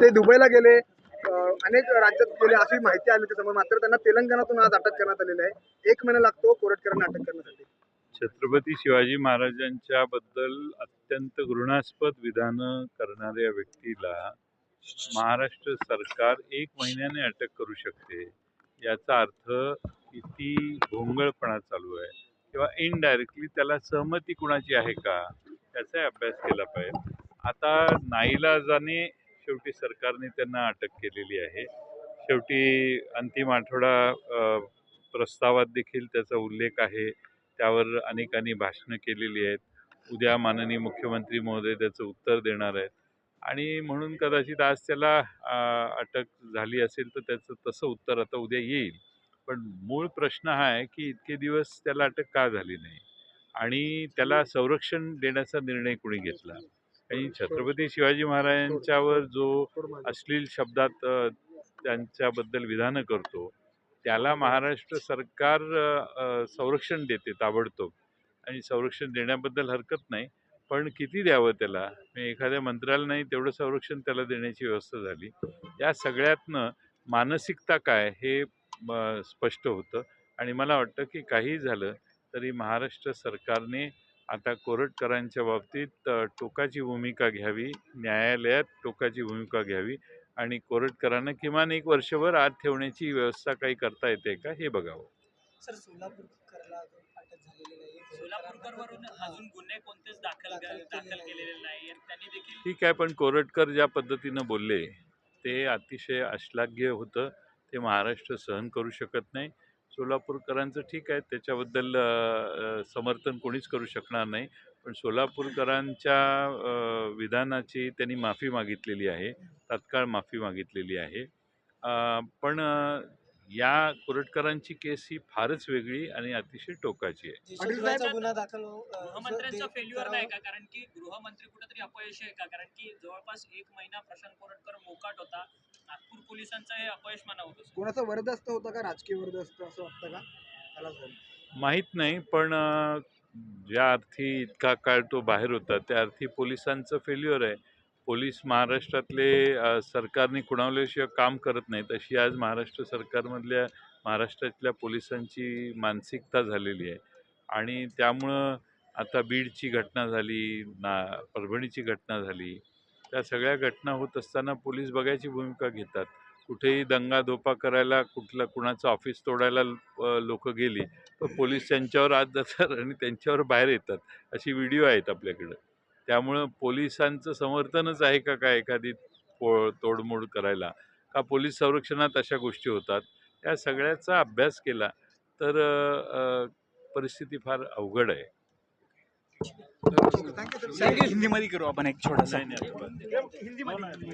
ते दुबईला गेले. अनेक राज्यात गेले अशी माहिती आली त्याच्यामुळे मात्र त्यांना तेलंगणातून आज अटक करण्यात आलेली आहे. एक महिना लागतो कोरटकरांना अटक करण्यासाठी. छत्रपती शिवाजी महाराजांच्या बद्दल अत्यंत घृणास्पद विधानं करणाऱ्या व्यक्तीला महाराष्ट्र सरकार एक महिन्याने अटक करू शकते. याचा अर्थ किती भोंगळपणा चालू आहे. किंवा इनडायरेक्टली त्याला सहमती कुणाची आहे का? त्याचाही अभ्यास केला पाहिजे. आता नाईलाजाने शेवटी सरकारने त्यांना अटक केलेली आहे. शेवटी अंतिम आठवडा प्रस्तावात देखील त्याचा उल्लेख आहे. त्यावर अनेकांनी भाषणं केलेली आहेत. उद्या माननीय मुख्यमंत्री महोदय त्याचं उत्तर देणार आहेत. आणि म्हणून कदाचित आज त्याला अटक झाली असेल तर त्याचं तसं उत्तर आता उद्या येईल. पण मूळ प्रश्न हा आहे की इतके दिवस त्याला अटक का झाली नाही? आणि त्याला संरक्षण देण्याचा निर्णय कोणी घेतला? आणि छत्रपती शिवाजी महाराजांच्यावर जो अश्लील शब्दात त्यांच्याबद्दल विधानं करतो त्याला महाराष्ट्र सरकार संरक्षण देते ताबडतोब. आणि संरक्षण देण्याबद्दल हरकत नाही पण किती द्यावं त्याला? एखाद्या मंत्र्याला नाही तेवढं संरक्षण त्याला देण्याची व्यवस्था झाली. या सगळ्यातनं मानसिकता काय हे स्पष्ट होतं. आणि मला वाटतं की काही झालं तरी महाराष्ट्र सरकारने आता कोरटकरांच्या बाबतीत टोकाची भूमिका घ्यावी न्यायालयात टोकाची भूमिका घ्यावी आणि कोरटकरांना किमान एक वर्षभर आत ठेवण्याची व्यवस्था काही करता येते का हे बघावं. सर सोलापूरकरला अजून अटक झालेली नाही सोलापूरकरवरून अजून गुन्हे कोणतेच दाखल दाखल केलेले नाही आणि त्यांनी देखील ठीक आहे पण कोरटकर ज्या पद्धतीनं बोलले ते अतिशय अश्लाघ्य होतं. ते महाराष्ट्र सहन करू शकत नाही. सोलापूरकरांचं ठीक आहे त्याच्याबद्दल समर्थन कोणीच करू शकणार नाही. पण सोलापूरकरांच्या विधानाची त्यांनी माफी मागितलेली आहे तात्काळ माफी मागितलेली आहे. पण या कोरटकरांची केस ही फारच वेगळी आणि अतिशय टोकाची आहे. देशद्रोहाचा गुन्हा दाखल हो- गृहमंत्र्यांचं फेल्युअर नाही का? कारण की गृहमंत्री कुठेतरी अपयश आहे का? कारण की जवळपास एक महिना प्रशांत कोरटकर मोकाट होता. नागपूर पोलिसांचं हे अपयश माना होतं कोणाचा वरदस्त होता का? राजकीय वरदस्त असं वाटतं का? त्याला. माहीत नाही पण अ, ज्या अर्थी इतका काळ तो बाहेर होता त्या अर्थी पोलिसांचं फेल्युअर आहे. पोलीस महाराष्ट्रातले अ, सरकारने खुणावल्याशिवाय काम करत नाहीत. अशी आज महाराष्ट्र सरकारमधल्या महाराष्ट्रातल्या पोलिसांची मानसिकता झालेली आहे. आणि त्यामुळं आता बीडची घटना झाली ना परभणीची घटना झाली त्या सगळ्या घटना होत असताना पोलीस बघायची भूमिका घेतात. कुठेही दंगा धोपा करायला कुठला कुणाचं ऑफिस तोडायला लोक गेली तर पोलीस त्यांच्यावर आत जातात आणि त्यांच्यावर बाहेर येतात. अशी व्हिडिओ आहेत आपल्याकडं. त्यामुळं पोलिसांचं समर्थनच आहे का काय एखादी पो तोडमोड करायला? का पोलीस संरक्षणात अशा गोष्टी होतात? या सगळ्याचा अभ्यास केला तर परिस्थिती फार अवघड आहे. हिंदीमध्ये करू आपण एक छोटासा. हिंदीमध्ये